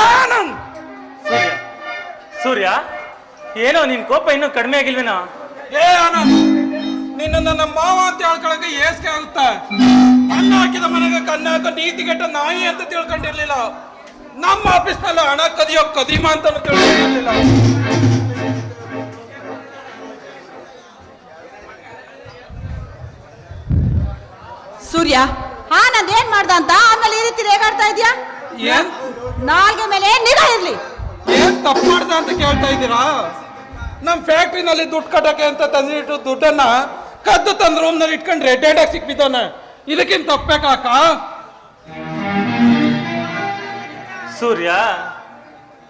ಏನನ್ ಸೂರ್ಯ. ಸೂರ್ಯ ಏನೋ ನಿನ್ ಕೋಪ ಇನ್ನೂ ಕಡಿಮೆ ಆಗಿಲ್ವೇನೋ? ಏ ಆನಂದ್ ನಿನ್ನ ನನ್ನ ಮಾವ ಅಂತ ಹೇಳ್ಕೊಳಕ್ಕೆ ಏಸ್ಕೆ ಆಗುತ್ತಾ? ಅನ್ನ ಹಾಕಿದ ಮನೆಗೆ ಕನ್ನ ಹಾಕೋ ನೀತಿಗೆಟ್ಟ ನಾಯಿ ಅಂತ ತಿಳ್ಕೊಂಡಿರ್ಲಿಲ್ಲ. ನಮ್ಮ ಆಫೀಸ್ನಲ್ಲಿ ಹಣ ಕದಿಯೋ ಕದೀಮ ಅಂತ ತಿಳ್ಕೊಂಡಿರ್ಲಿಲ್ಲ. ಸೂರ್ಯ ಆನಂದ್ ಏನ್ ಮಾಡ್ದ ಅಂತ? ಆಮೇಲೆ ಈ ರೀತಿ ರೇಗಾಡ್ತಾ ಇದೀಯಾ? ಏನ್? ನಾಲ್ಗೆ ಮೇಲೆ ನಿಗಾ ಇರ್ಲಿ? ಏನ್ ತಪ್ಪು ಮಾಡ್ದ ಅಂತ ಕೇಳ್ತಾ ಇದ್ದೀರಾ? ನಮ್ ಫ್ಯಾಕ್ಟ್ರಿನಲ್ಲಿ ದುಡ್ಡು ಕಟ್ಟಕ್ಕೆ ಅಂತ ತಂದಿಟ್ಟು ದುಡ್ಡನ್ನ ಕದ್ದು ತಂದ್ ರೂಮ್ನಲ್ಲಿ ಇಟ್ಕೊಂಡು ರೆಡ್ ಆಗಿ ಸಿಕ್ಬಿದ್ದಾನೆ. ಇದಕ್ಕಿಂತ ತಪ್ಪಬೇಕಾಕ ಸೂರ್ಯ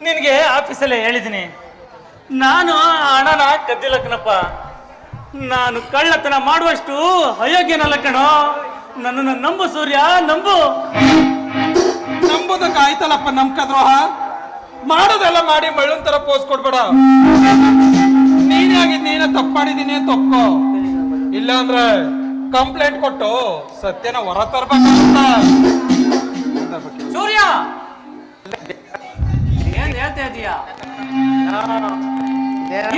ನಿನಗೆ ಆಫೀಸಲ್ಲೇ ಹೇಳಿದ್ದೀನಿ ನಾನು ಆ ಹಣನ ಕದ್ದಿಲ್ಲ ಕಣಪ್ಪ ನಾನು ಕಳ್ಳತನ ಮಾಡುವಷ್ಟು ಅಯೋಗ್ಯನಲ್ಲ ಕಣೋ. ನನ್ನನ್ನು ನಂಬು ಸೂರ್ಯ ನಂಬು. ನಂಬುದಕ್ಕೆ ಆಯ್ತಲ್ಲಪ್ಪ ನಮ್ ಕದ್ರೋಹ? ಮಾಡೋದೆಲ್ಲ ಮಾಡಿ ಮಳ್ಳನ್ ತರ ಪೋಸ್ ಕೊಡ್ಬೇಡ. ನೀನೇ ನೀನ ನೀನೇ ತಪ್ಪು ಮಾಡಿದೀನಿ ಅಂತ ಒಪ್ಕೋ. ಇಲ್ಲ ಅಂದ್ರೆ ಕಂಪ್ಲೇಂಟ್ ಕೊಟ್ಟು ಸತ್ಯನ ಹೊರ ತರ್ಬೇಕಂತ ಸೂರ್ಯ! ಏನ್ ಹೇಳ್ತಾ ಇದೀಯ?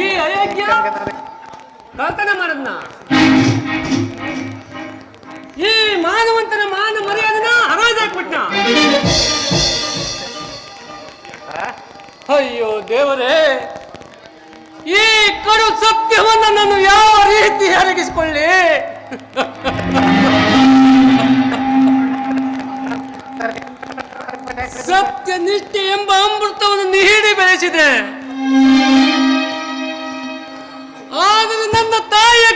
ಈ ಅಯೋಗ್ಯ? ಕಳ್ತನ ಮಾಡದ್ನ? ಈ ಮಾನವಂತನ ಮಾನ ಮರ್ಯಾದನ ಹರಾಜಾಕ್ಬಿಟ್ನ ಅಯ್ಯೋ ದೇವರೇ, ಈ ಕಡು ಸತ್ಯವನ್ನು ನಾನು ಯಾವ ರೀತಿ ಅರಗಿಸಿಕೊಳ್ಳಿ? ಸತ್ಯ ನಿಷ್ಠೆ ಎಂಬ ಅಮೃತವನ್ನು ನೀಡಿ ಬೆಳೆಸಿದೆ. ಆದರೆ ನನ್ನ ತಾಯಿಯ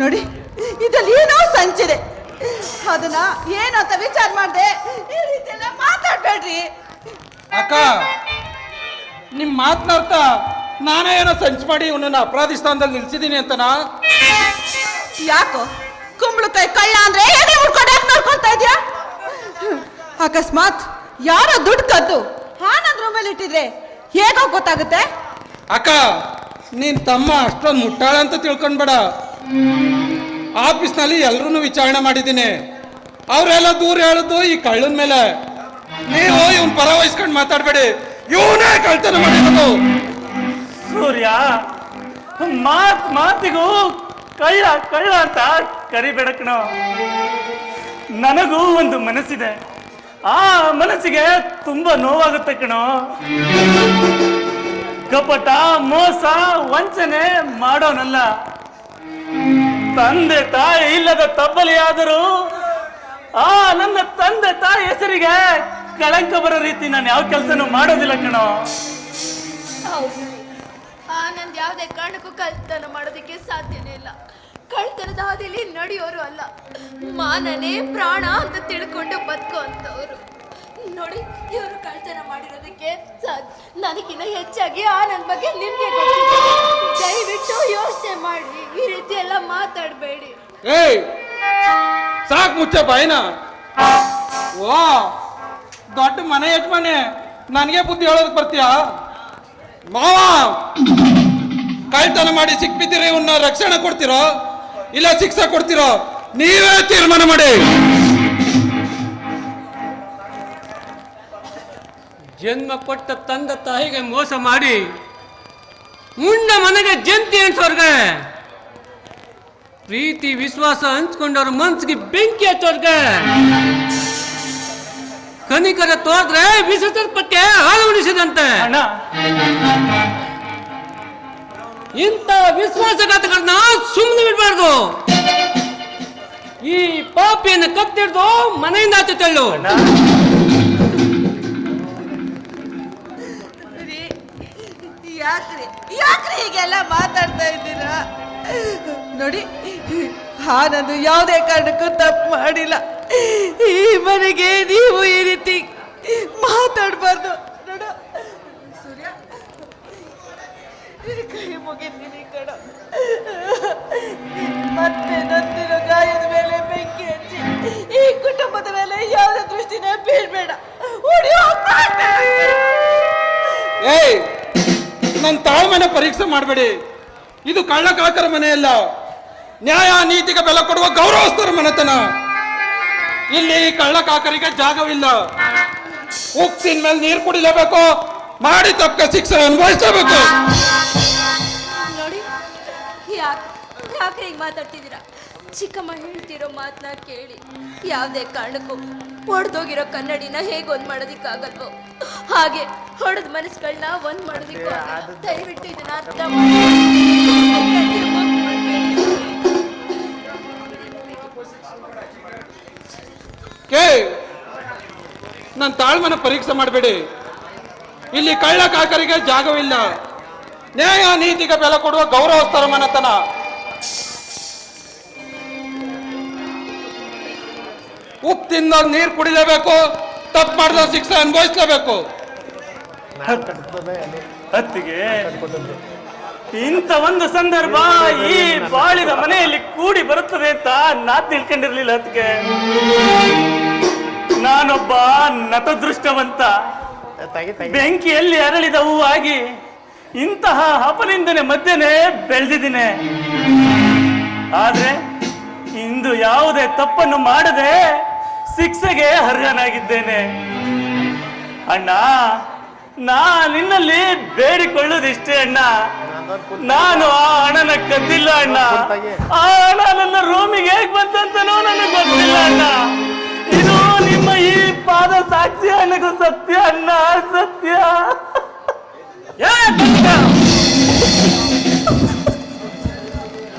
ನೋಡಿ ಇದರಲ್ಲಿ ಏನೋ ಸಂಚಿದೆ. ಅದನ್ನ ಏನಂತ ವಿಚಾರ ಮಾಡಿದೆ ಈ ರೀತಿ ಎಲ್ಲ ಮಾತಾಡ್ಬೇಡ್ರಿ. ಅಕ್ಕ ನಿಮ್ ಮಾತನಾಡ್ತ ನಾನೇ ಏನೋ ಸಂಚ್ ಮಾಡಿ ಇವನನ್ನ ಅಪರಾಧಿ ಸ್ಥಾನದಲ್ಲಿ ನಿಲ್ಸಿದೀನಿ ಅಂತನಾ? ಯಾಕೋ ಕುಂಬಳಕಾಯಿ ಕಳ್ಳ ಅಂದ್ರೆ ಹೇಗೆ ಉಳ್ಕೊಂಡು ಯಾಕೆ ನೋಡ್ಕೊಳ್ತಾ ಇದ್ಯಾ ಅಕಸ್ಮಾತ್ ಯಾರೋ ದುಡ್ಡು ಕದ್ದು ಹಾನಂದ್ರ ಮೇಲೆ ಇಟ್ಟಿದ್ರೆ ಹೇಗೋ ಗೊತ್ತಾಗುತ್ತೆ? ಅಕ್ಕ ನೀನ್ ತಮ್ಮ ಅಷ್ಟೊಂದು ಮುಟ್ಟಾಳ ಅಂತ ತಿಳ್ಕೊಂಡ್ಬೇಡ. ಆಫೀಸ್ನಲ್ಲಿ ಎಲ್ಲರೂ ವಿಚಾರಣೆ ಮಾಡಿದ್ದೀನಿ. ಅವರೆಲ್ಲ ದೂರ ಹೇಳದ್ದು ಈ ಕಳ್ಳನ ಮೇಲೆ. ನೀವು ಇವನ್ ಪರ ವಹಿಸ್ಕೊಂಡು ಮಾತಾಡ್ಬೇಡಿ. ಇವನೇ ಕಳ್ತನ ಮಾಡಿರೋದು. ಸೂರ್ಯ ಮಾತ್ ಮಾತಿಗೂ ಕಳ್ಳ ಕಳ್ಳ ಅಂತ ಕರಿಬೇಡ ಕಣೋ. ನನಗೂ ಒಂದು ಮನಸ್ಸಿದೆ. ಆ ಮನಸ್ಸಿಗೆ ತುಂಬಾ ನೋವಾಗುತ್ತೆ ಕಣೋ. ಕಪಟ ಮೋಸ, ವಂಚನೆ ಮಾಡೋನಲ್ಲ. ತಂದೆ ತಾಯಿ ಇಲ್ಲದ ತಬ್ಬಲಿಯಾದರೂ, ಆ ನನ್ನ ತಂದೆ ತಾಯಿ ಹೆಸರಿಗೆ ಕಳಂಕ ಬರೋ ರೀತಿ ನಾನು ಯಾವ ಕೆಲಸನೂ ಮಾಡೋದಿಲ್ಲ ಕಣೋ. ಹೌದು. ಆನಂದ್ ಯಾವುದೇ ಕಾರಣಕ್ಕೂ ಕಳ್ತನ ಮಾಡೋದಕ್ಕೆ ಸಾಧ್ಯನೇ ಇಲ್ಲ. ಕಳ್ತನದ ಹಾದಿಲಿ ನಡೆಯೋರು ಅಲ್ಲ. ಮಾನನೇ ಪ್ರಾಣ ಅಂತ ತಿಳ್ಕೊಂಡು ಬದುಕೋ ಅಂತವ್ರು ನೋಡಿ, ಇವರು ಕಳ್ತನ ಮಾಡಿರೋದಕ್ಕೆ ನನಗಿನ್ನ ಹೆಚ್ಚಾಗಿ ಆನಂದ್ ಬಗ್ಗೆ ನಿಮ್ಗೆ ದಯವಿಟ್ಟು ಯೋಚನೆ ಮಾಡಿ ಈ ರೀತಿ ಎಲ್ಲ ಮಾತಾಡಬೇಡಿ. ಏಯ್, ಸಾಕು ಮುಚ್ಚ ಬಾಯ್ನ ಓ, ದೊಡ್ಡ ಮನೆ ಯಜಮಾನೆ, ನನಗೆ ಬುದ್ಧಿ ಹೇಳೋದಕ್ಕೆ ಬರ್ತೀಯಾ? ಮಾವ ಕಳ್ತನ ಮಾಡಿ ಸಿಕ್ಬಿದ್ದೀರಿ ಇವನ್ನ ರಕ್ಷಣೆ ಕೊಡ್ತಿರೋ? ಇಲ್ಲ ಶಿಕ್ಷೆ ಕೊಡ್ತಿರೋ? ನೀವೇ ತೀರ್ಮಾನ ಮಾಡಿ. ಜನ್ಮ ಕೊಟ್ಟ ತಂದ ತಾಯಿಗೆ ಮೋಸ ಮಾಡಿ ಮುಂಡ ಮನೆಗೆ ಜಂತಿ ಅನ್ಸೋರ್ಗೆ ಪ್ರೀತಿ ವಿಶ್ವಾಸ ಹಂಚ್ಕೊಂಡವ್ರ ಮನ್ಸಿಗೆ ಬೆಂಕಿ ಹಚ್ಚೋರ್ಗೆ. ಕನಿಕರ ತೋದ್ರೆ ವಿಶ್ವಸರ್ಪಕ್ಕೆ ಹಾಳು ಹಾಲು ಉಣಿಸಿದಂತೆ. ಇಂಥ ವಿಶ್ವಾಸಘಾತಗಳನ್ನ ಸುಮ್ಮನೆ ಬಿಡಬಾರ್ದು. ಈ ಪಾಪಿಯನ್ನು ಕತ್ತಿಡ್ದು ಮನೆಯಿಂದ ಆಚೆ ಯಾಕ್ರಿ? ಯಾಕ್ರಿ ಹೀಗೆಲ್ಲ ಮಾತಾಡ್ತಾ ಇದ್ದೀರಾ? ನೋಡಿ ನಾನು ಯಾವುದೇ ಕಾರಣಕ್ಕೂ ತಪ್ಪು ಮಾಡಿಲ್ಲ. ಈ ಮನೆಗೆ ನೀವು ಈ ರೀತಿ ಮಾತಾಡಬಾರ್ದು. ನೋಡು. ಸೂರ್ಯ ಕೈ ಮುಗಿದ್ದೀನಿ ಕಣ. ಮತ್ತೆ ನನ್ನಿರೋ ಗಾಯದ ಮೇಲೆ ಬೆಂಕಿ ಹಚ್ಚಿ, ಈ ಕುಟುಂಬದ ಮೇಲೆ ಯಾವುದೇ ದೃಷ್ಟಿನ ಬೀಳ್ಬೇಡ. ಹೋಗ್ಬೇಡ. ಏಯ್ ನನ್ನ ಮನೆ ಪರೀಕ್ಷೆ ಮಾಡಬೇಡಿ. ಇದು ಕಳ್ಳ ಕಾಕರ ಮನೆಯಲ್ಲ. ನ್ಯಾಯ, ನೀತಿಗೆ ಬೆಲೆ ಕೊಡುವ ಗೌರವಸ್ಥರ ಮನೆತನ. ಇಲ್ಲಿ ಕಳ್ಳಕಾಕರಿಗೆ ಜಾಗವಿಲ್ಲ. ಉಪ್ಪಿನ ಮೇಲೆ ನೀರು ಕುಡಿಲೇಬೇಕು. ಮಾಡಿ ತಪ್ಪ ಶಿಕ್ಷೆ ಅನುಭವಿಸಬೇಕು ನೋಡಿ ಮಾತಾಡ್ತಿದ್ದೀರಾ? ಚಿಕ್ಕಮ್ಮ ಹೇಳ್ತಿರೋ ಮಾತನ್ನ ಕೇಳಿ. ಯಾವುದೇ ಕಾರಣಕ್ಕೂ ಒಡೆದೋಗಿರೋ ಕನ್ನಡಿನ ಹೇಗೆ ಒಂದು ಮಾಡೋದಿಕ್ಕಾಗಲ್ವೋ? ಹಾಗೆ ಹೊಡೆದ ಮನಸ್ಸುಗಳನ್ನ ಒಂದು ಮಾಡೋದಿಕ್ಕೆ ದಯವಿಟ್ಟು ಇದನ್ನ ಅರ್ಥ ಕೇ ನನ್ನ ತಾಳ್ಮನ ಪರೀಕ್ಷೆ ಮಾಡಬೇಡಿ. ಇಲ್ಲಿ ಕಳ್ಳ ಕಾಕರಿಗೆ ಜಾಗವಿಲ್ಲ. ನ್ಯಾಯ ನೀತಿಗೆ ಬೆಲೆ ಕೊಡುವ ಗೌರವಸ್ಥರ ಮನೆತನ. ಉಪ್ಪು ತಿಂದ ನೀರು ಕುಡಿಲೇಬೇಕು, ತಪ್ಪು ಮಾಡಿದ ಶಿಕ್ಷೆ ಅನುಭವಿಸ್ಲೇಬೇಕು. ಹತ್ತಿಗೆ ಇಂಥ ಒಂದು ಸಂದರ್ಭ ಈ ಬಾಳಿದ ಮನೆಯಲ್ಲಿ ಕೂಡಿ ಬರುತ್ತದೆ ಅಂತ ನಾ ತಿಳ್ಕೊಂಡಿರ್ಲಿಲ್ಲ ಅದಕ್ಕೆ ನಾನೊಬ್ಬ ನತದೃಷ್ಟವಂತ ಬೆಂಕಿಯಲ್ಲಿ ಅರಳಿದ ಹೂವಾಗಿ ಇಂತಹ ಅಪನಿಂದನೆ ಮಧ್ಯನೆ ಬೆಳೆದಿದ್ದೀನಿ. ಆದ್ರೆ ಇಂದು ಯಾವುದೇ ತಪ್ಪನ್ನು ಮಾಡದೆ ಶಿಕ್ಷೆಗೆ ಅರ್ಹನಾಗಿದ್ದೇನೆ. ಅಣ್ಣ, ನಾ ನಿನ್ನಲ್ಲಿ ಬೇಡಿಕೊಳ್ಳೋದಿಷ್ಟೇ ಅಣ್ಣ. ನಾನು ಆ ಹಣನ ಕದ್ದಿಲ್ಲ ಅಣ್ಣ. ಆ ಹಣ ನನ್ನ ರೂಮಿಗೆ ಹೇಗೆ ಬಂತಂತನೋ ನನಗೆ ಗೊತ್ತಿಲ್ಲ ಅಣ್ಣ. ಇದು ನಿಮ್ಮ ಈ ಪಾದ ಸಾಕ್ಷಿ ನನಗೂ ಸತ್ಯ ಅಣ್ಣ, ಸತ್ಯ!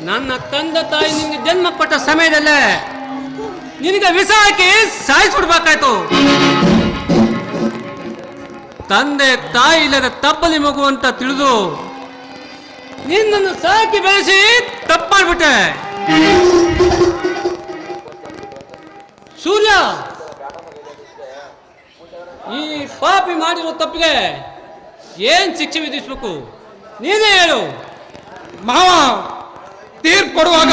ನನ್ನ ತಂದೆ ತಾಯಿ ನಿನಗೆ ಜನ್ಮ ಕೊಟ್ಟ ಸಮಯದಲ್ಲೇ ನಿನಗೆ ವಿಷ ಹಾಕಿ ಸಾಯಿಸ್ಬಿಡ್ಬೇಕಾಯ್ತು. ತಂದೆ ತಾಯಿ ಇಲ್ಲದ ತಪ್ಪಲಿ ಮಗು ಅಂತ ತಿಳಿದು ನಿನ್ನನ್ನು ಸಾಕಿ ಬೆಳೆಸಿ ತಪ್ಪು ಮಾಡ್ಬಿಟ್ಟೆ ಸೂರ್ಯ, ಈ ಪಾಪಿ ಮಾಡಿರೋ ತಪ್ಪಿಗೆ ಏನ್ ಶಿಕ್ಷೆ ವಿಧಿಸ್ಬೇಕು? ನೀನೇ ಹೇಳು. ಮಾವ ತೀರ್ಪು ಕೊಡುವಾಗ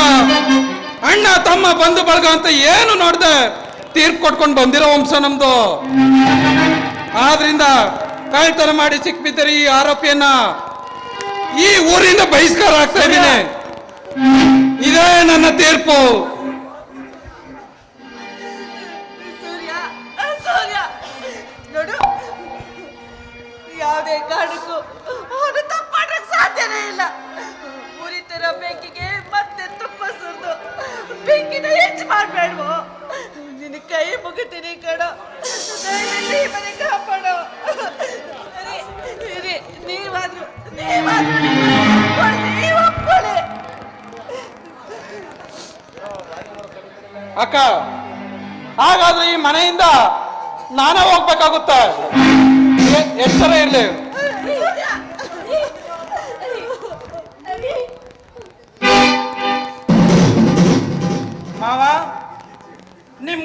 ಅಣ್ಣ ತಮ್ಮ ಬಂಧು ಬಳಗ ಅಂತ ಏನು ನೋಡ್ದೆ? ತೀರ್ಪು ಕೊಟ್ಕೊಂಡು ಬಂದಿರೋ ವಂಶ ನಮ್ದು. ಆದ್ರಿಂದ ಕಳ್ತನ ಮಾಡಿ ಸಿಕ್ಬಿದ್ದರೆ ಈ ಆರೋಪಿಯನ್ನ. ಈ ಊರಿಂದ ಬಹಿಷ್ಕಾರ ಆಗ್ತಾ ಇದ್ದೀನಿ. ಇದೇ ನನ್ನ ತೀರ್ಪು. ಸೂರ್ಯ ಸೂರ್ಯ ನೋಡು ಯಾವುದೇ ಕಾರಣಕ್ಕೂ ಅವನು ತಪ್ಪಾಡಕ್ ಸಾಧ್ಯನೇ ಇಲ್ಲ. ಉರಿತರ ಬೆಂಕಿಗೆ ಮತ್ತೆ ಮಾಡ್ಬೇಡ್ವೋ ನಿನ್ನ ಕೈ ಮುಗಿತೀನಿ ಕಣೋ ದಯವಿಟ್ಟು ಈ ಮನೆ ಕಾಪಾಡು ಇರಿ, ಇರಿ, ನೀವಾದ್ರೂ ನೀವಾದ್ರೂ ನೀವು ಒಪ್ಕೊಳ್ಳಿ ಅಕ್ಕ ಹಾಗಾದ್ರೆ ಈ ಮನೆಯಿಂದ ನಾನೇ ಹೋಗ್ಬೇಕಾಗುತ್ತೆ ಎ- ಎಚ್ಚರ ಇರ್ಲಿ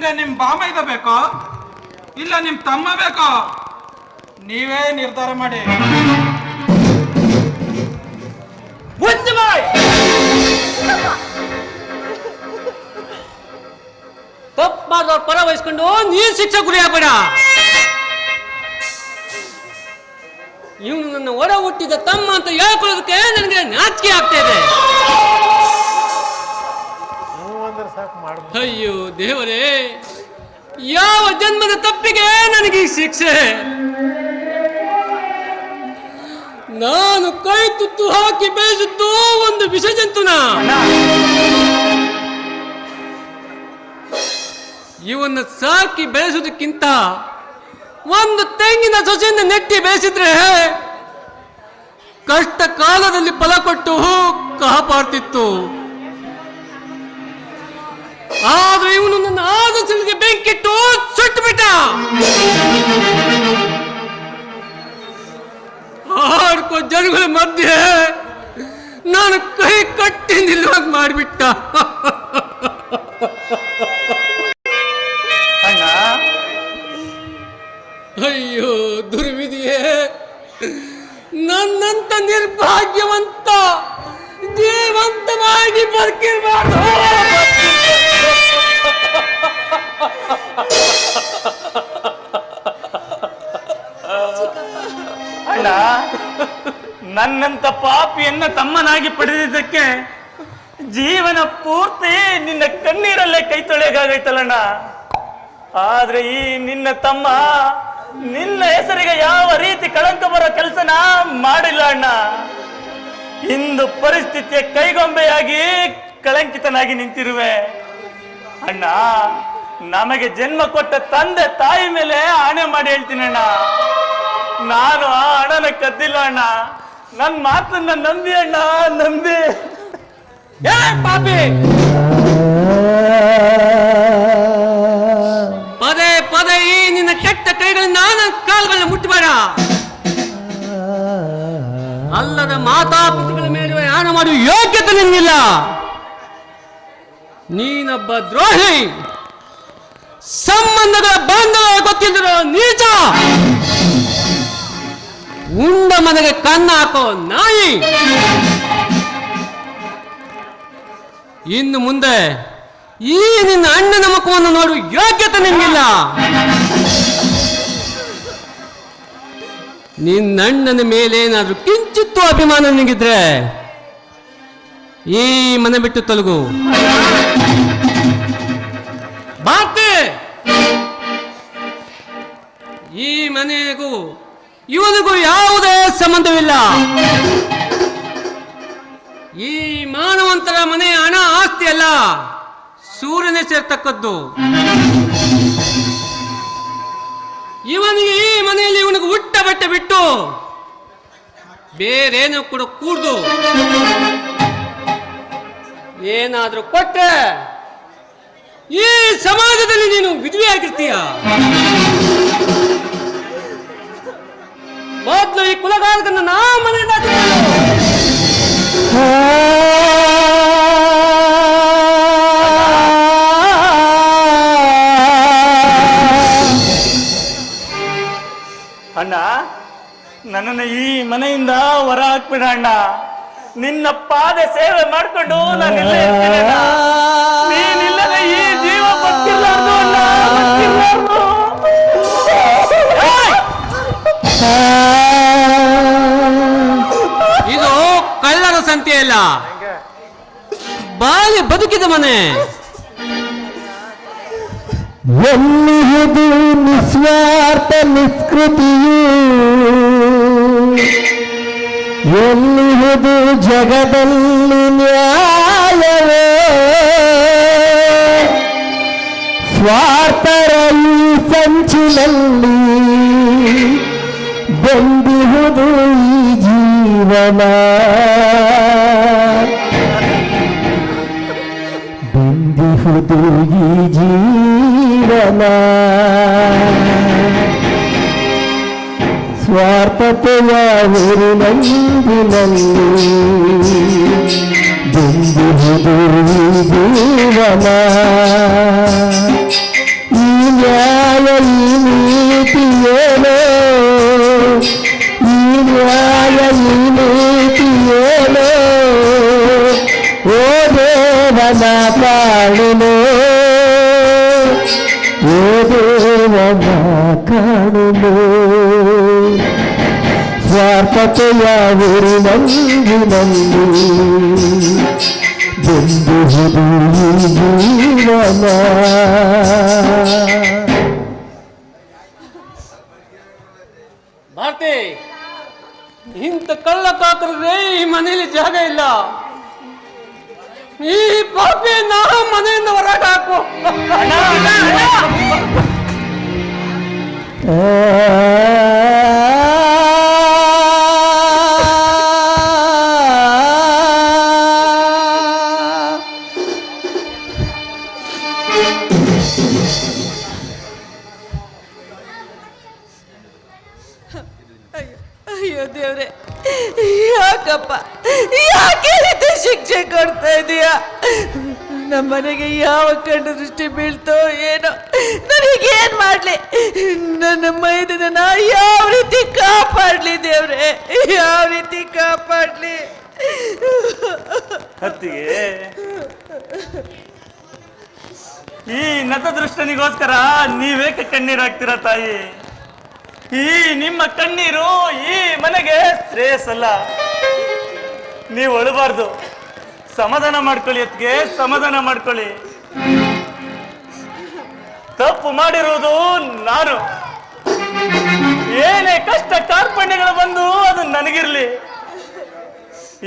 ನಿಮ್ಗೆ ನಿಮ್ ಬಾಮೈದ ಬೇಕೋ? ಇಲ್ಲ ನಿಮ್ ತಮ್ಮ ಬೇಕೋ? ನೀವೇ ನಿರ್ಧಾರ ಮಾಡಿ. ತಪ್ಪು ಪರ ವಹಿಸ್ಕೊಂಡು ನೀನ್ ಶಿಕ್ಷೆ ಗುರಿ ಆಗ್ಬೇಡ. ಇವನು ನನ್ನ ಒಡ ಹುಟ್ಟಿದ ತಮ್ಮ ಅಂತ ಹೇಳ್ಕೊಳ್ಳೋದಕ್ಕೆ ನನಗೆ ನಾಚಿಕೆ ಆಗ್ತಾ ಇದೆ. ಅಯ್ಯೋ ದೇವರೇ ಯಾವ ಜನ್ಮದ ತಪ್ಪಿಗೆ ನನಗೆ ಈ ಶಿಕ್ಷೆ? ನಾನು ಕೈ ತುತ್ತು ಹಾಕಿ ಬೆಳೆಸಿದ್ದು ಒಂದು ವಿಷ ಜಂತುನ ಇವನ್ನು ಸಾಕಿ ಬೆಳೆಸೋದಕ್ಕಿಂತ ಒಂದು ತೆಂಗಿನ ಸೊಸೆಯಿಂದ ನೆಟ್ಟಿ ಬೆಳೆಸಿದ್ರೆ ಕಷ್ಟ ಕಾಲದಲ್ಲಿ ಫಲ ಕೊಟ್ಟು ಕಾಪಾಡ್ತಿತ್ತು ಆದ್ರೆ ಇವನು ನನ್ನ ಆದರ್ಶನಿಗೆ ಬೆಂಕಿಟ್ಟು ಸುಟ್ಟು ಬಿಟ್ಟ ಆಡ್ಕೋ ಜನಗಳ ಮಧ್ಯೆ ನಾನು ಕೈ ಕಟ್ಟಿ ನಿಲ್ಲುವಾಗ ಮಾಡಿಬಿಟ್ಟ. ಅಯ್ಯೋ ದುರ್ವಿಧಿಯೇ ನನ್ನಂತ ನಿರ್ಭಾಗ್ಯವಂತ ಜೀವಂತವಾಗಿ ಬದುಕಿರ್ಬಾರ್ದು. ಅಣ್ಣ, ನನ್ನಂತ ಪಾಪಿಯನ್ನ ತಮ್ಮನಾಗಿ ಪಡೆದಿದ್ದಕ್ಕೆ ಜೀವನ ಪೂರ್ತಿ ನಿನ್ನ ಕಣ್ಣೀರಲ್ಲೇ ಕೈ ತೊಳೆಯೋಕ್ಕಾಗೈತಲ್ಲಣ್ಣ ಆದ್ರೆ ಈ ನಿನ್ನ ತಮ್ಮ ನಿನ್ನ ಹೆಸರಿಗೆ ಯಾವ ರೀತಿ ಕಳಂಕ ಬರೋ ಕೆಲಸನ ಮಾಡಿಲ್ಲ ಅಣ್ಣ. ಇಂದು ಪರಿಸ್ಥಿತಿಯ ಕೈಗೊಂಬೆಯಾಗಿ ಕಳಂಕಿತನಾಗಿ ನಿಂತಿರುವೆ. ಅಣ್ಣ, ನಮಗೆ ಜನ್ಮ ಕೊಟ್ಟ ತಂದೆ ತಾಯಿ ಮೇಲೆ ಆಣೆ ಮಾಡಿ ಹೇಳ್ತೀನಿ ಅಣ್ಣ ನಾನು ಆ ಹಣನ ಕದ್ದಿಲ್ಲ ಅಣ್ಣ. ನನ್ನ ಮಾತನ್ನ ನಂಬಿ ಅಣ್ಣ, ನಂಬಿ. ಏ, ಪಾಪಿ! ಪದೇ ಪದೇ ಈ ನಿನ್ನ ಕೆಟ್ಟ ಕೈಗಳನ್ನ ನನ್ನ ಕಾಲುಗಳನ್ನ ಮುಟ್ಟಬೇಡ. ಅಲ್ಲದ ಮಾತಾಪಿತೃಗಳ ಮೇಲೆ ಆಣೆ ಮಾಡುವ ಯೋಗ್ಯತೆ ನಿನ್ನಿಲ್ಲ. ನೀನೊಬ್ಬ ದ್ರೋಹಿ. ಸಂಬಂಧಗಳ ಬಾಂಧವ ಗೊತ್ತಿಲ್ಲದಿರೋ ನೀಚ. ಉಂಡ ಮನೆಗೆ ಕಣ್ಣು ಹಾಕೋ ನಾಯಿ. ಇನ್ನು ಮುಂದೆ ಈ ನಿನ್ನ ಅಣ್ಣನ ಮುಖವನ್ನು ನೋಡುವ ಯೋಗ್ಯತೆ ನಿಮಗಿಲ್ಲ ನಿನ್ನಣ್ಣನ ಮೇಲೇನಾದ್ರೂ ಕಿಂಚಿತ್ತು ಅಭಿಮಾನ ನಿನಗಿದ್ರೆ ಈ ಮನೆ ಬಿಟ್ಟು ತೊಲಗು. ಬಾತೆ ಈ ಮನೆಗೂ, ಇವನಿಗೂ ಯಾವುದೇ ಸಂಬಂಧವಿಲ್ಲ. ಈ ಮಾನವಂತರ ಮನೆ ಹಣ ಆಸ್ತಿ ಅಲ್ಲ, ಸೂರ್ಯನೇ ಸೇರ್ತಕ್ಕದ್ದು. ಇವನಿಗೆ ಈ ಮನೆಯಲ್ಲಿ ಇವನಿಗೆ ಹುಟ್ಟ ಬಟ್ಟೆ ಬಿಟ್ಟು, ಬೇರೇನು ಕೂಡ ಕೂಡ್ದು ಏನಾದ್ರೂ ಕೊಟ್ರೆ ಈ ಸಮಾಜದಲ್ಲಿ ನೀನು ವಿಧವೆ ಆಗಿರ್ತೀಯ ಮೊದಲು ಈ ಕುಲಗಾರದನ್ನು ನಾ ಮನೆಯಿಂದ. ಅಣ್ಣ, ನನ್ನನ್ನು ಈ ಮನೆಯಿಂದ ಹೊರ ಹಾಕ್ಬಿಡ ಅಣ್ಣ ನಿನ್ನ ಪಾದ ಸೇವೆ ಮಾಡ್ಕೊಂಡು ಈ ಜೀವ! ಇದು ಕಳ್ಳರ ಸಂತೆಯಲ್ಲ ಬಾಲಿ ಬದುಕಿದ ಮನೆ ಎಲ್ಲಿಹುದು ನಿಸ್ವಾರ್ಥ ನಿಸ್ಕೃತಿಯು ಎಲ್ಲಿಹುದು ಜಗದಲ್ಲಿ ನ್ಯಾಯವೇ? ಸ್ವಾರ್ಥರ ಈ ಸಂಚಿನಲ್ಲಿ ಬಂದಿಹುದು ಈ ಜೀವನ. ಊರಿನಂದಿನಲ್ಲಿ ಬೆಂದಿಹುದು ಈ ಜೀವನ ಈ ನ್ಯಾಯ ಈ ನೀತಿಯೇನೋ ಈ ನ್ಯಾಯ ಈ ನೀತಿಯೇನೋ ಓ ದೇವನ ಕಾಣುನು ಓ ದೇವನ ಕಾಣುನು ಸ್ವಾರ್ಥತೆಯ ಊರಿನಂದಿನಲ್ಲಿ ನಂದು ಈ ಜೀವನ ಭಾರತಿ ಇಂಥ ಕಳ್ಳ ಕಾಕರಿಗೆ ಈ ಮನೆಯಲ್ಲಿ ಜಾಗ ಇಲ್ಲ. ಈ ಪಾಪಿ ನಾ ಮನೆಯಿಂದ ಹೊರಗೆ ಹಾಕು. ಅಣ್ಣ, ಈ ನತದೃಷ್ಟನಿಗೋಸ್ಕರ ನೀವೇಕೆ ಕಣ್ಣೀರು ಹಾಕ್ತೀರಾ ತಾಯಿ? ಈ ನಿಮ್ಮ ಕಣ್ಣೀರು ಈ ಮನೆಗೆ ಶ್ರೇಯಸ್ಸಲ್ಲ. ನೀವು ಅಳಬಾರ್ದು. ಸಮಾಧಾನ ಮಾಡ್ಕೊಳ್ಳಿ ಅದಕ್ಕೆ ಸಮಾಧಾನ ಮಾಡ್ಕೊಳ್ಳಿ. ತಪ್ಪು ಮಾಡಿರುವುದು ನಾನು. ಏನೇ ಕಷ್ಟ ಕಾರ್ಪಣ್ಯಗಳು ಬಂದು ಅದು ನನಗಿರ್ಲಿ.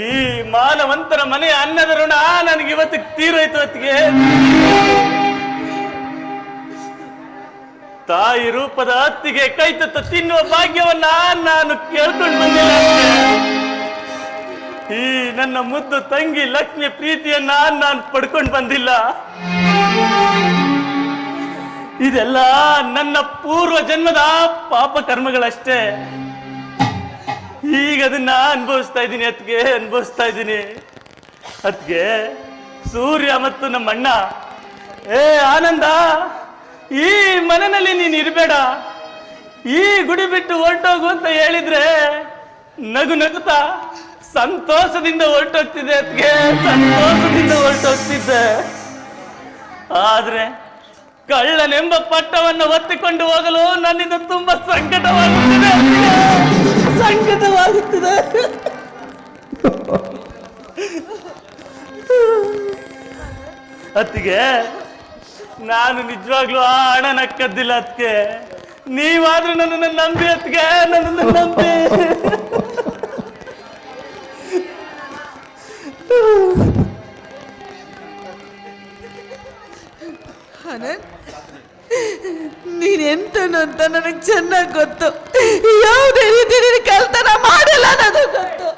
ಈ ಮಾನವಂತರ ಮನೆಯ ಅನ್ನದ ಋಣ ನನಗಿವತ್ತಿಗೆ ತೀರೋಯ್ತು ಹೊತ್ತಿಗೆ ತಾಯಿ ರೂಪದ ಅತ್ತಿಗೆ ಕೈ ತತ್ತ ತಿನ್ನುವ ಭಾಗ್ಯವನ್ನ ನಾನು ಕೇಳ್ಕೊಂಡು ಬಂದಿಲ್ಲ ಈ ನನ್ನ ಮುದ್ದು ತಂಗಿ ಲಕ್ಷ್ಮಿ ಪ್ರೀತಿಯನ್ನ ನಾನು ಪಡ್ಕೊಂಡು ಬಂದಿಲ್ಲ. ಇದೆಲ್ಲ ನನ್ನ ಪೂರ್ವ ಜನ್ಮದ ಪಾಪ ಕರ್ಮಗಳಷ್ಟೇ. ಈಗ ಅದನ್ನ ಅನುಭವಿಸ್ತಾ ಇದ್ದೀನಿ ಅತ್ಗೆ ಅನುಭವಿಸ್ತಾ ಇದ್ದೀನಿ. ಅತ್ಗೆ ಸೂರ್ಯ ಮತ್ತು ನಮ್ಮ ಅಣ್ಣ ಏ ಆನಂದ ಈ ಮನೆಯಲ್ಲಿ ನೀನು ಇರಬೇಡ. ಈ ಗುಡಿ ಬಿಟ್ಟು ಹೊರಟೋಗು ಅಂತ ಹೇಳಿದ್ರೆ ನಗು ನಗುತ್ತಾ ಸಂತೋಷದಿಂದ ಹೊರಟೋಗ್ತಿದ್ದೆ ಅದಕ್ಕೆ ಸಂತೋಷದಿಂದ ಹೊರಟೋಗ್ತಿದ್ದೆ. ಆದ್ರೆ ಕಳ್ಳನೆಂಬ ಪಟ್ಟವನ್ನು ಒತ್ತಿಕೊಂಡು ಹೋಗಲು ನನ್ನಿಂದ ತುಂಬಾ ಸಂಕಟವಾಗುತ್ತಿದೆ ಸಂಕಟವಾಗುತ್ತಿದೆ. ಅತ್ತಿಗೆ ನಾನು ನಿಜವಾಗ್ಲೂ ಆ ಹಣ ನಕ್ಕದ್ದಿಲ್ಲ ಅದಕ್ಕೆ ನೀವಾದ್ರೂ ನನ್ನನ್ನು ನಂಬಿ ಅದಕ್ಕೆ ನನ್ನನ್ನು ನಂಬಿ. ನೀನೆಂತ ಅಂತ ನನಗೆ ಚೆನ್ನಾಗಿ ಗೊತ್ತು. ಯಾವುದೇ ರೀತಿ ನೀನು ಕಲ್ತನ ಮಾಡಿಲ್ಲ ನನಗೆ ಗೊತ್ತು.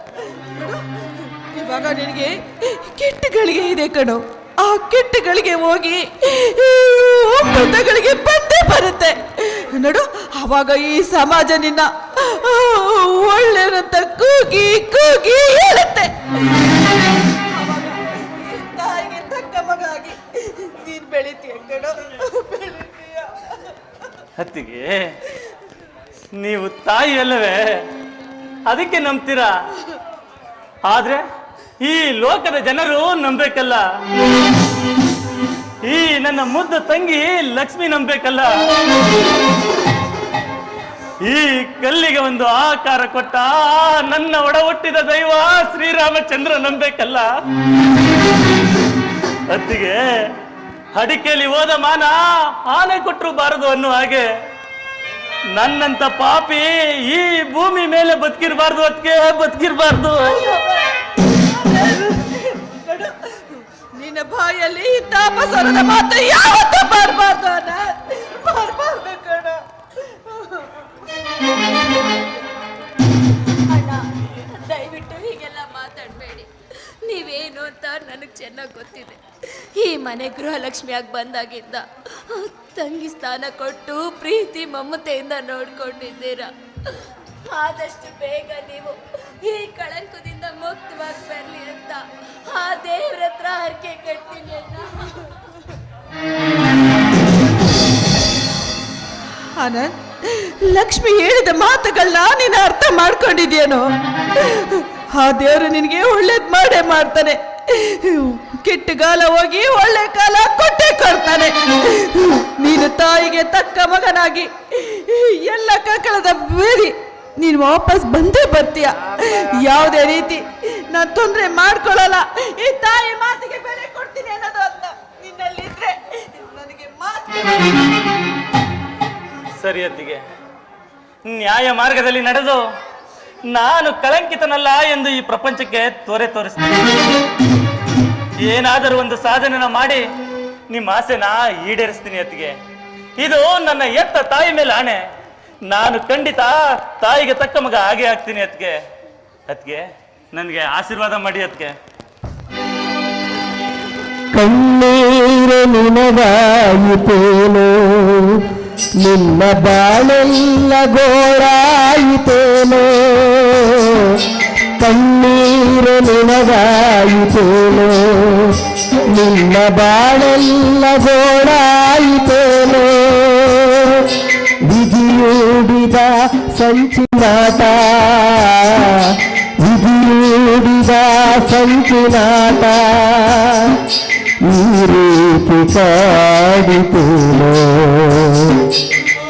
ಇವಾಗ ನಿನಗೆ ಕೆಟ್ಟಗಳಿಗೆ ಇದೆ ಕಣು. ಆ ಕೆಟ್ಟಗಳಿಗೆ ಹೋಗಿ ಒಪ್ಪಂದಗಳಿಗೆ ಬಂದೇ ಬರುತ್ತೆ. ನೋಡು ಅವಾಗ ಈ ಸಮಾಜ ನಿನ್ನ ಆ, ಒಳ್ಳೆಯವಂತ ಕೂಗಿ ಕೂಗಿ ಹೇಳುತ್ತೆ. ತಾಯಿಗೆ ತಕ್ಕ ಮಗ ಆಗಿ ನೀನ್ ಬೆಳಿತೀಯ ಕಣೋ ಬೆಳಿತೀಯ. ನೀವು ತಾಯಿ ಅಲ್ಲವೇ? ಅದಕ್ಕೆ ನಂಬ್ತೀರಾ? ಆದ್ರೆ ಈ ಲೋಕದ ಜನರು ನಂಬೇಕಲ್ಲ. ಈ ನನ್ನ ಮುದ್ದು ತಂಗಿ ಲಕ್ಷ್ಮಿ ನಂಬೇಕಲ್ಲ. ಈ ಕಲ್ಲಿಗೆ ಒಂದು ಆಕಾರ ಕೊಟ್ಟ ನನ್ನ ಒಡ ಹುಟ್ಟಿದ ದೈವ ಶ್ರೀರಾಮಚಂದ್ರ ನಂಬೇಕಲ್ಲ. ಅತ್ತಿಗೆ ಅಡಿಕೆಯಲ್ಲಿ ಹೋದ ಮಾನ ಆನೆ ಕೊಟ್ಟರು ಬಾರದು ಅನ್ನೋ ಹಾಗೆ. ನನ್ನಂತ ಪಾಪಿ ಈ ಭೂಮಿ ಮೇಲೆ ಬದುಕಿರಬಾರ್ದು ಅದಕ್ಕೆ ಬದುಕಿರ್ಬಾರ್ದು. ನಿನ್ನ ಬಾಯಲ್ಲಿ ಈ ತಾಪಸರದ ಮಾತು ಯಾವತ್ತೂ ಬರಬಾರ್ದು ಅಣ್ಣ. ಬರಬಾರ್ದು ಕಣ. ಅಣ್ಣ, ದಯವಿಟ್ಟು ಹೀಗೆಲ್ಲ ಮಾತಾಡಬೇಡಿ. ನೀವೇನು ಅಂತ ನನಗೆ ಚೆನ್ನಾಗಿ ಗೊತ್ತಿದೆ. ಈ ಮನೆ ಗೃಹಲಕ್ಷ್ಮಿಯಾಗಿ ಬಂದಾಗಿದ್ದ ತಂಗಿ ಸ್ಥಾನ ಕೊಟ್ಟು ಪ್ರೀತಿ ಮಮತೆಯಿಂದ ನೋಡ್ಕೊಂಡಿದ್ದೀರಾ. ಆದಷ್ಟು ಬೇಗ ನೀವು ಈ ಕಳಂಕದಿಂದ ಮುಕ್ತವಾಗಿ ಬರಲಿ ಅಂತ ಆ ದೇವ್ರ ಹತ್ರ ಹರಕೆ ಕಟ್ತೀನಿ ಲಕ್ಷ್ಮಿ ಹೇಳಿದ ಮಾತುಗಳನ್ನ ನೀನು ಅರ್ಥ ಮಾಡ್ಕೊಂಡಿದ್ಯೇನೋ? ಆ ದೇವರು ನಿನಗೆ ಒಳ್ಳೇದು ಮಾಡೇ ಮಾಡ್ತಾನೆ. ಕೆಟ್ಟ ಕಾಲ ಹೋಗಿ ಒಳ್ಳೆ ಕಾಲ ಕೊಟ್ಟೆ ಕೊಡ್ತಾನೆ. ನೀನು ತಾಯಿಗೆ ತಕ್ಕ ಮಗನಾಗಿ ಎಲ್ಲ ಕಕ್ಕಳದ ಬೇರಿ ನೀನು ವಾಪಸ್ ಬಂದೇ ಬರ್ತೀಯ? ಯಾವುದೇ ರೀತಿ. ನಾನು ತೊಂದರೆ ಮಾಡ್ಕೊಳ್ಳಲ್ಲ. ಈ ತಾಯಿ ಮಾತಿಗೆ ಬೆಲೆ ಕೊಡ್ತೀನಿ ಅನ್ನೋದು ಅಂತ ನಿನ್ನಲ್ಲಿದ್ರೆ ನನಗೆ ಮಾತು ಸರಿ ಅತ್ತಿಗೆ. ನ್ಯಾಯ ಮಾರ್ಗದಲ್ಲಿ ನಡೆದು ನಾನು ಕಳಂಕಿತನಲ್ಲ ಎಂದು ಈ ಪ್ರಪಂಚಕ್ಕೆ ತೋರೆ ತೋರಿಸ್ತೇನೆ. ಏನಾದರೂ ಒಂದು ಸಾಧನೆ ಮಾಡಿ ನಿಮ್ಮ ಆಸೆನ ಈಡೇರಿಸ್ತೀನಿ ಅತ್ತಿಗೆ. ಇದು ನನ್ನ ಎತ್ತ ತಾಯಿ ಮೇಲೆ ಆಣೆ. ನಾನು ಖಂಡಿತ ತಾಯಿಗೆ ತಕ್ಕ ಮಗ ಹಾಗೆ ಆಗ್ತೀನಿ ಅತ್ತಿಗೆ. ಅತ್ತಿಗೆ, ನನಗೆ ಆಶೀರ್ವಾದ ಮಾಡಿ ಅತ್ತಿಗೆ. ಕಣ್ಣೀರು ನಿನಗಾಯಿತೇನೋ ನಿನ್ನ ಬಾಳೆಲ್ಲ ಗೋಳಾಯಿತೇನೋ. ಕಣ್ಣೀರು ನಿನಗಾಯಿತೇನೋ ನಿನ್ನ ಬಾಳೆಲ್ಲ ಗೋಳಾಯಿತೇನೋ. ವಿಧಿಯೂಡಿದ ಸಂಚಿನಾಟ ವಿಧಿಯೂಡಿದ ಸಂಚಿನಾಟ ಈ ರೀತಿ ಕಾಡಿತೇನೋ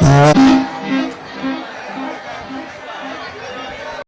ಆ